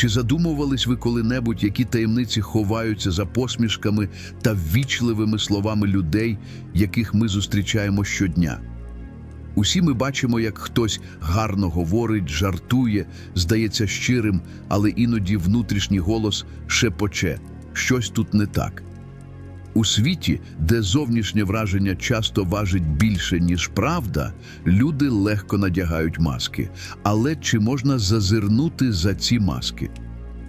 Чи задумувались ви коли-небудь, які таємниці ховаються за посмішками та ввічливими словами людей, яких ми зустрічаємо щодня? Усі ми бачимо, як хтось гарно говорить, жартує, здається щирим, але іноді внутрішній голос шепоче щось тут не так. У світі, де зовнішнє враження часто важить більше, ніж правда, люди легко надягають маски. Але чи можна зазирнути за ці маски?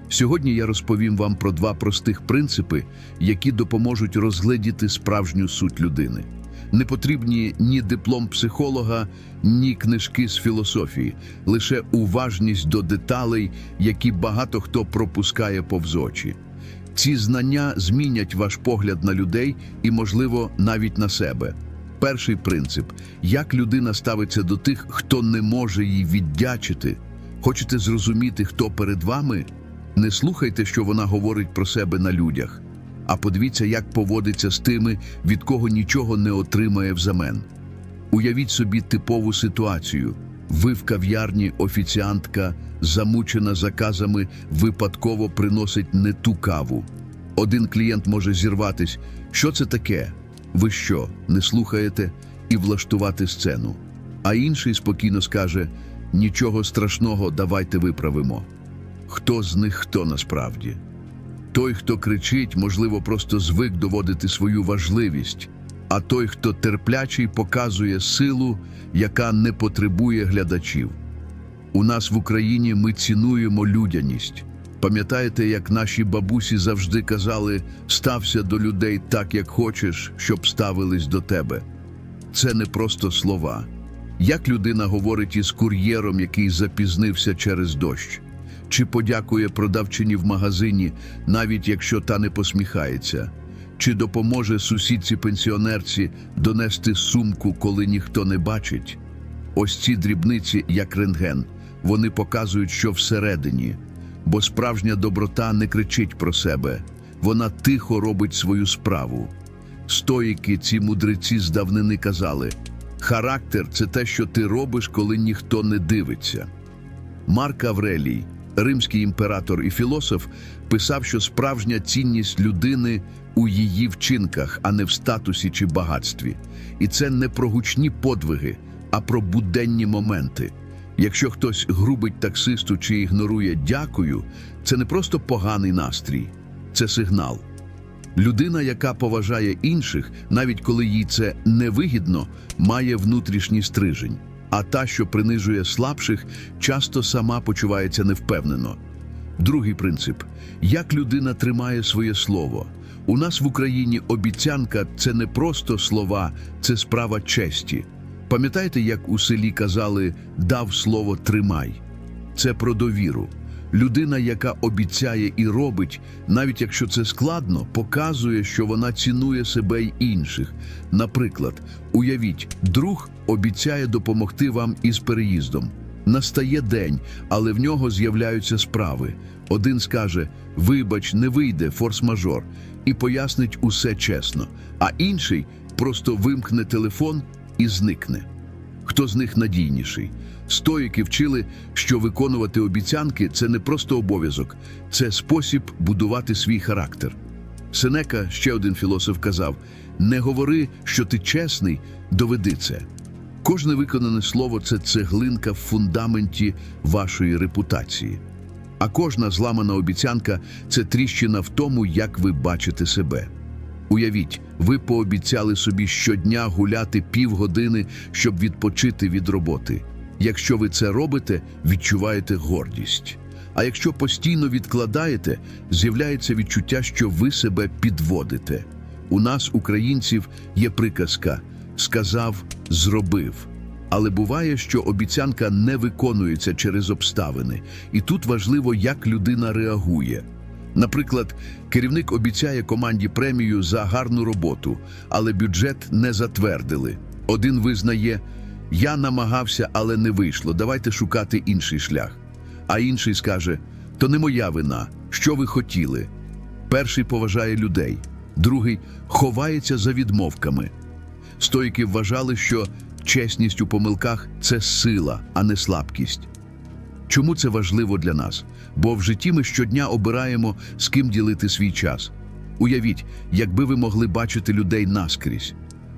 Сьогодні я розповім вам про два простих принципи, які допоможуть розгледіти справжню суть людини. Не потрібні ні диплом психолога, ні книжки з філософії, лише уважність до деталей, які багато хто пропускає повз очі. Ці знання змінять ваш погляд на людей і, можливо, навіть на себе. Перший принцип як людина ставиться до тих, хто не може їй віддячити. Хочете зрозуміти, хто перед вами? Не слухайте, що вона говорить про себе на людях, а подивіться, як поводиться з тими, від кого нічого не отримає взамен. Уявіть собі типову ситуацію. Ви в кав'ярні офіціантка, замучена заказами, випадково приносить не ту каву. Один клієнт може зірватись. Що це таке? Ви що, не слухаєте? І влаштувати сцену. А інший спокійно скаже: нічого страшного, давайте виправимо. Хто з них хто насправді? Той, хто кричить, можливо, просто звик доводити свою важливість, а той, хто терплячий, показує силу, яка не потребує глядачів. У нас в Україні ми цінуємо людяність. Пам'ятаєте, як наші бабусі завжди казали: стався до людей так, як хочеш, щоб ставились до тебе. Це не просто слова. Як людина говорить із кур'єром, який запізнився через дощ, чи подякує продавчині в магазині, навіть якщо та не посміхається, чи допоможе сусідці пенсіонерці донести сумку, коли ніхто не бачить. Ось ці дрібниці, як рентген, вони показують, що всередині, бо справжня доброта не кричить про себе, вона тихо робить свою справу. Стоїки, ці мудреці з давнини казали: характер це те, що ти робиш, коли ніхто не дивиться. Марк Аврелій, римський імператор і філософ, писав, що справжня цінність людини у її вчинках, а не в статусі чи багатстві. І це не про гучні подвиги, а про буденні моменти. Якщо хтось грубить таксисту чи ігнорує дякую, це не просто поганий настрій, це сигнал. Людина, яка поважає інших, навіть коли їй це невигідно, має внутрішній стрижень. А та, що принижує слабших, часто сама почувається невпевнено. Другий принцип як людина тримає своє слово. У нас в Україні обіцянка це не просто слова, це справа честі. Пам'ятаєте, як у селі казали дав слово тримай? Це про довіру. Людина, яка обіцяє і робить, навіть якщо це складно, показує, що вона цінує себе й інших. Наприклад, уявіть, друг обіцяє допомогти вам із переїздом. Настає день, але в нього з'являються справи. Один скаже: Вибач, не вийде, форс-мажор, і пояснить усе чесно, а інший просто вимкне телефон і зникне. Хто з них надійніший? Стоїки вчили, що виконувати обіцянки це не просто обов'язок, це спосіб будувати свій характер. Сенека, ще один філософ, казав: не говори, що ти чесний, доведи це. Кожне виконане слово це цеглинка в фундаменті вашої репутації. А кожна зламана обіцянка це тріщина в тому, як ви бачите себе. Уявіть, ви пообіцяли собі щодня гуляти півгодини, щоб відпочити від роботи. Якщо ви це робите, відчуваєте гордість. А якщо постійно відкладаєте, з'являється відчуття, що ви себе підводите. У нас, українців, є приказка сказав, зробив. Але буває, що обіцянка не виконується через обставини, і тут важливо, як людина реагує. Наприклад, керівник обіцяє команді премію за гарну роботу, але бюджет не затвердили. Один визнає, я намагався, але не вийшло. Давайте шукати інший шлях. А інший скаже: то не моя вина. Що ви хотіли? Перший поважає людей, другий ховається за відмовками. Стоїки вважали, що чесність у помилках це сила, а не слабкість. Чому це важливо для нас? Бо в житті ми щодня обираємо, з ким ділити свій час. Уявіть, якби ви могли бачити людей наскрізь.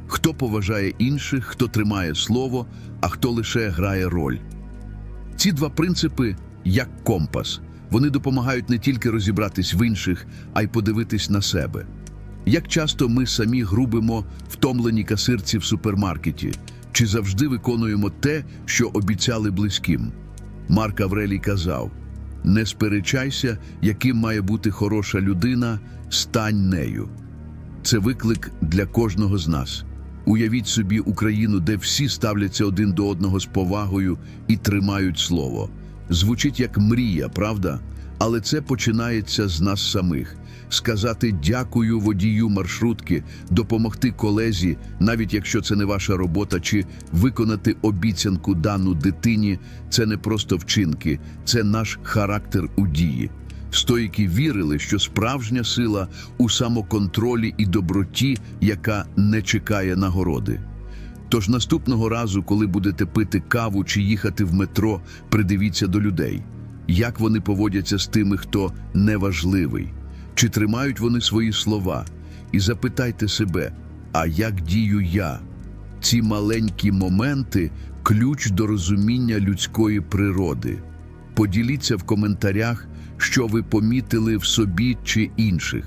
Хто поважає інших, хто тримає слово, а хто лише грає роль. Ці два принципи як компас. Вони допомагають не тільки розібратись в інших, а й подивитись на себе. Як часто ми самі грубимо втомлені касирці в супермаркеті, чи завжди виконуємо те, що обіцяли близьким? Марк Аврелій казав: не сперечайся, яким має бути хороша людина, стань нею. Це виклик для кожного з нас. Уявіть собі Україну, де всі ставляться один до одного з повагою і тримають слово. Звучить як мрія, правда? Але це починається з нас самих. Сказати дякую водію маршрутки, допомогти колезі, навіть якщо це не ваша робота, чи виконати обіцянку дану дитині це не просто вчинки, це наш характер у дії. Стоїки вірили, що справжня сила у самоконтролі і доброті, яка не чекає нагороди. Тож наступного разу, коли будете пити каву чи їхати в метро, придивіться до людей, як вони поводяться з тими, хто неважливий, чи тримають вони свої слова, і запитайте себе, а як дію я? Ці маленькі моменти ключ до розуміння людської природи. Поділіться в коментарях, що ви помітили в собі чи інших.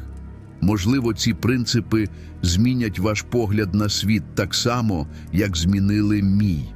Можливо, ці принципи змінять ваш погляд на світ так само, як змінили мій.